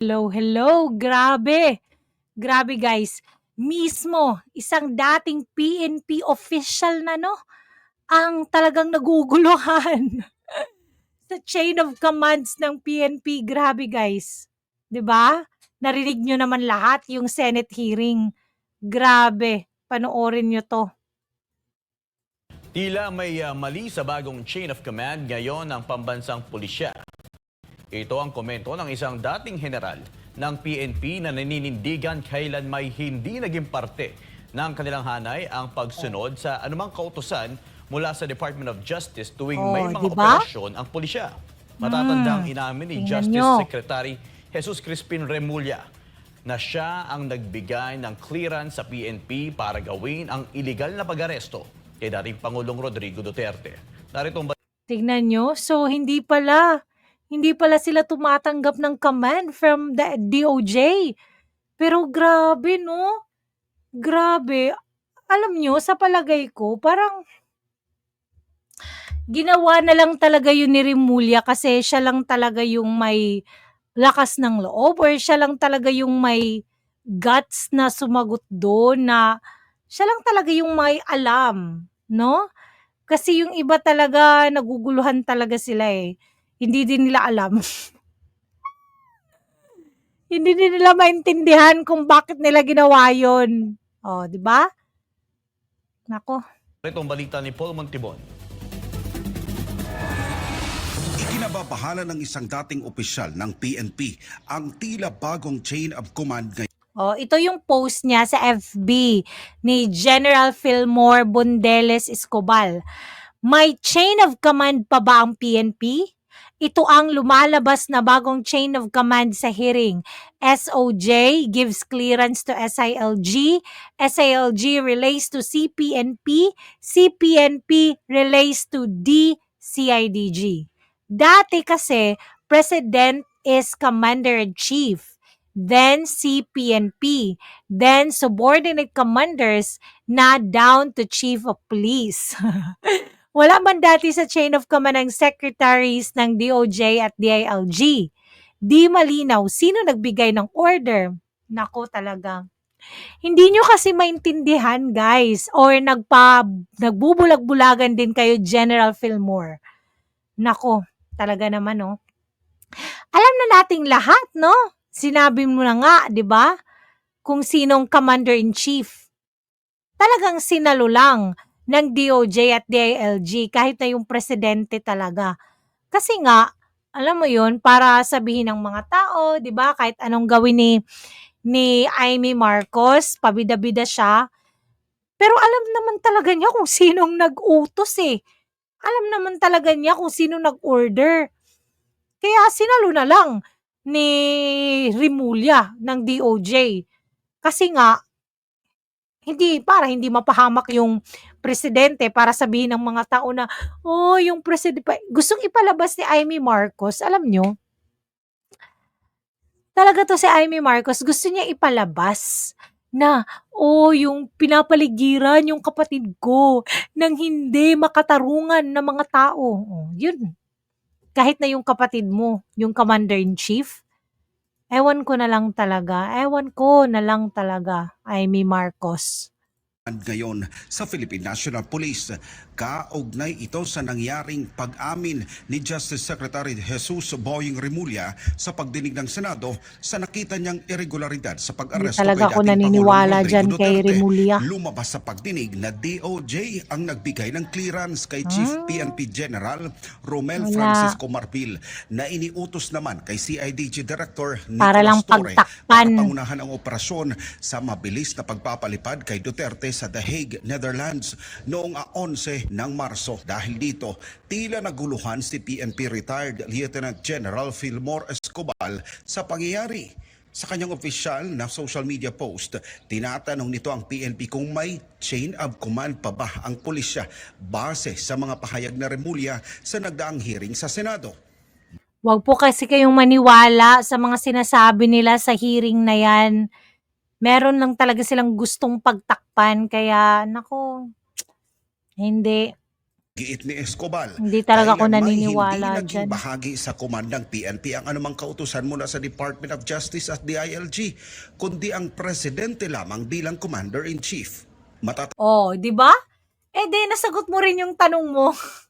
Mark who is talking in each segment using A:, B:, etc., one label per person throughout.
A: Hello, hello. Grabe. Grabe guys. Mismo, isang dating PNP official na no, ang talagang naguguluhan sa chain of commands ng PNP. Grabe guys. 'Di ba? Narinig nyo naman lahat yung Senate hearing. Grabe. Panoorin nyo to.
B: Tila may ah, mali sa bagong chain of command ngayon ng pambansang pulisya. Ito ang komento ng isang dating general ng PNP na naninindigan kailan may hindi naging parte ng kanilang hanay ang pagsunod sa anumang kautosan mula sa Department of Justice tuwing may
A: Oh,
B: mga
A: di ba?
B: operasyon ang pulisya. Matatandang inamin ni
A: tingnan
B: Justice
A: nyo.
B: Secretary Jesus Crispin Remulla na siya ang nagbigay ng clearance sa PNP para gawin ang iligal na pag-aresto kay dating Pangulong Rodrigo Duterte. Narito ang
A: Tignan nyo. So, hindi pala. Hindi pala sila tumatanggap ng command from the DOJ. Pero grabe, no? Grabe. Alam nyo, sa palagay ko, parang ginawa na lang talaga yun ni Rimulya kasi siya lang talaga yung may lakas ng loob or siya lang talaga yung may guts na sumagot doon na siya lang talaga yung may alam, no? Kasi yung iba talaga naguguluhan talaga sila eh. Hindi din nila alam. Hindi din nila maintindihan kung bakit nila ginawa yun. Oh, di ba? Nako.
B: Ito ang balita ni Paul Montibon.
C: Ikinababahala ng isang dating opisyal ng PNP ang tila bagong chain of command ngayon.
A: Oh, ito yung post niya sa FB ni General Fillmore Bundeles Escobal. May chain of command pa ba ang PNP? Ito ang lumalabas na bagong chain of command sa hearing. SOJ gives clearance to SILG, SILG relays to CPNP, CPNP relays to DCIDG. Dati kasi, President is Commander-in-Chief then CPNP, then subordinate commanders na down to Chief of Police. Wala man dati sa chain of command ng secretaries ng DOJ at DILG. Di malinaw sino nagbigay ng order. Nako talaga. Hindi nyo kasi maintindihan, guys. Or nagpa, nagbubulag-bulagan din kayo, General Fillmore. Nako, talaga naman, no? Alam na nating lahat, no? Sinabi mo na nga, 'di ba? Kung sinong commander-in-chief. Talagang sinalo lang ng DOJ at DILG kahit na yung presidente talaga. Kasi nga, alam mo 'yun, para sabihin ng mga tao, 'di ba, kahit anong gawin ni ni Amy Marcos, pabida-bida siya. Pero alam naman talaga niya kung sinong nag-utos eh. Alam naman talaga niya kung sino nag-order. Kaya sinalo na lang ni Rimulya ng DOJ. Kasi nga, hindi, para hindi mapahamak yung presidente para sabihin ng mga tao na, oh, yung presidente, gustong ipalabas ni Amy Marcos, alam nyo, talaga to si Amy Marcos, gusto niya ipalabas na, oh, yung pinapaligiran yung kapatid ko nang hindi makatarungan ng mga tao. Oh, yun. Kahit na yung kapatid mo, yung commander-in-chief, ewan ko na lang talaga, ewan ko na lang talaga, Amy Marcos.
C: Ngayon sa Philippine National Police. Kaugnay ito sa nangyaring pag-amin ni Justice Secretary Jesus Boying Remulla sa pagdinig ng Senado sa nakita niyang irregularidad sa pag-aresto kay
A: ako
C: dating
A: naniniwala dyan kay. Remulla.
C: Lumabas sa pagdinig na DOJ ang nagbigay ng clearance kay Chief
A: Ah.
C: PNP General Romel
A: Wala.
C: Francisco Marbil na iniutos naman kay CIDG Director Nicolas
A: Para lang
C: Torre
A: pagtakpan.
C: para pangunahan ang operasyon sa mabilis na pagpapalipad kay Duterte sa The Hague, Netherlands noong ah, 11 ng Marso. Dahil dito, tila naguluhan si PNP retired Lieutenant General Fillmore Escobal sa pangyayari. Sa kanyang opisyal na social media post, tinatanong nito ang PNP kung may chain of command pa ba ang pulisya base sa mga pahayag na Remulla sa nagdaang hearing sa Senado.
A: Huwag po kasi kayong maniwala sa mga sinasabi nila sa hearing na yan. Meron lang talaga silang gustong pagtakpan, kaya, nako, hindi.
C: Giit ni Escobar.
A: Hindi talaga ako naniniwala
C: hindi naging
A: dyan.
C: bahagi sa komandang PNP ang anumang kautusan mula sa Department of Justice at DILG, kundi ang presidente lamang bilang commander-in-chief. Matat
A: Oh, di ba? Eh, di, nasagot mo rin yung tanong mo.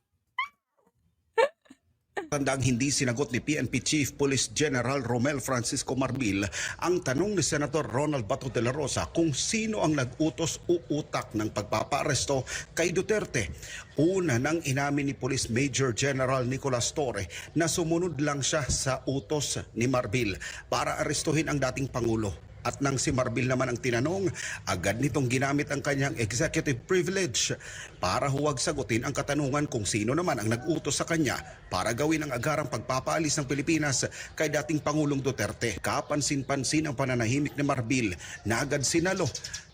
C: Tandang hindi sinagot ni PNP Chief Police General Romel Francisco Marbil ang tanong ni Senator Ronald Bato de la Rosa kung sino ang nag-utos o utak ng pagpapaaresto kay Duterte. Una nang inamin ni Police Major General Nicolas Torre na sumunod lang siya sa utos ni Marbil para arestuhin ang dating Pangulo. At nang si Marbil naman ang tinanong, agad nitong ginamit ang kanyang executive privilege para huwag sagutin ang katanungan kung sino naman ang nag-utos sa kanya para gawin ang agarang pagpapaalis ng Pilipinas kay dating Pangulong Duterte. Kapansin-pansin ang pananahimik ni Marbil na agad sinalo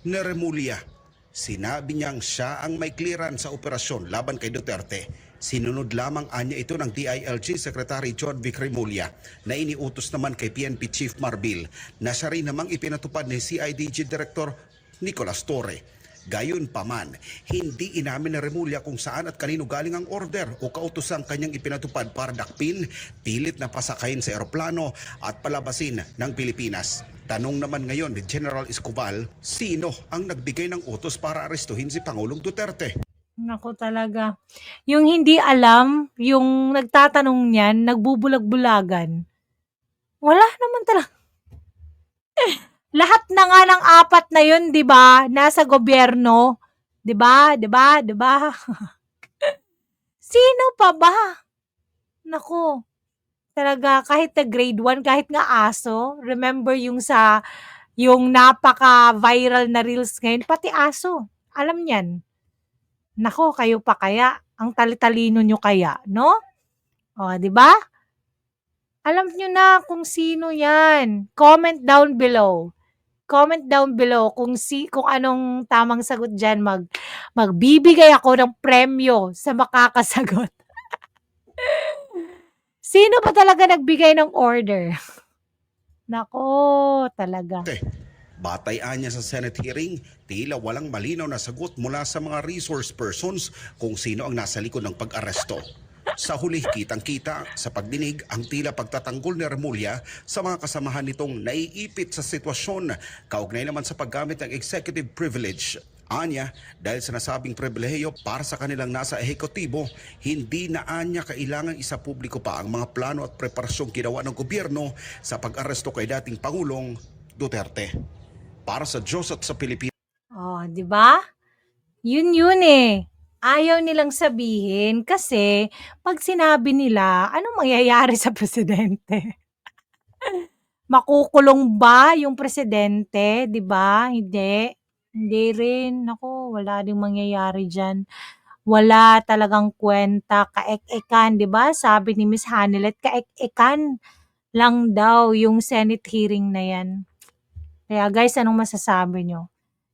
C: ni Remulla. Sinabi niyang siya ang may clearance sa operasyon laban kay Duterte. Sinunod lamang anya ito ng DILG Secretary John Vic Remulla na iniutos naman kay PNP Chief Marbil na siya rin namang ipinatupad ni CIDG Director Nicolas Torre. Gayon pa man, hindi inamin ni Remulla kung saan at kanino galing ang order o kautusang kanyang ipinatupad para dakpin, pilit na pasakayin sa eroplano at palabasin ng Pilipinas. Tanong naman ngayon ni General Escobar, sino ang nagbigay ng utos para arestuhin si Pangulong Duterte?
A: Nako talaga. Yung hindi alam, yung nagtatanong niyan, nagbubulag-bulagan. Wala naman talaga. Lahat na nga ng apat na yun, 'di ba? Nasa gobyerno, 'di ba? 'Di ba? 'Di ba? Sino pa ba? Nako. Talaga kahit na grade 1, kahit nga aso, remember yung sa yung napaka-viral na reels ngayon, pati aso. Alam niyan. Nako, kayo pa kaya? Ang talitalino nyo kaya, no? O, di ba? Alam nyo na kung sino yan. Comment down below. Comment down below kung si kung anong tamang sagot diyan mag magbibigay ako ng premyo sa makakasagot. Sino ba talaga nagbigay ng order? Nako, talaga.
C: Batay niya sa Senate hearing, tila walang malinaw na sagot mula sa mga resource persons kung sino ang nasa likod ng pag-aresto. Sa huli, kitang-kita sa pagdinig ang tila pagtatanggol ni Remulla sa mga kasamahan nitong naiipit sa sitwasyon, kaugnay naman sa paggamit ng executive privilege. Anya, dahil sa nasabing pribilehiyo para sa kanilang nasa ehekutibo, hindi na anya kailangan isa publiko pa ang mga plano at preparasyong ginawa ng gobyerno sa pag-aresto kay dating Pangulong Duterte. Para sa Diyos at sa Pilipinas,
A: Oh, 'di ba? Yun yun eh. Ayaw nilang sabihin kasi pag sinabi nila, anong mangyayari sa presidente? Makukulong ba yung presidente, 'di ba? Hindi. Hindi rin. Naku, wala ding mangyayari diyan. Wala talagang kwenta, kaek-ekan, 'di ba? Sabi ni Miss Hanelet, kaek-ekan lang daw yung Senate hearing na 'yan. Kaya guys, anong masasabi nyo?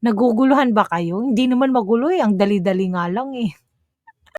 A: Naguguluhan ba kayo? Hindi naman magulo eh, ang dali-dali nga lang eh.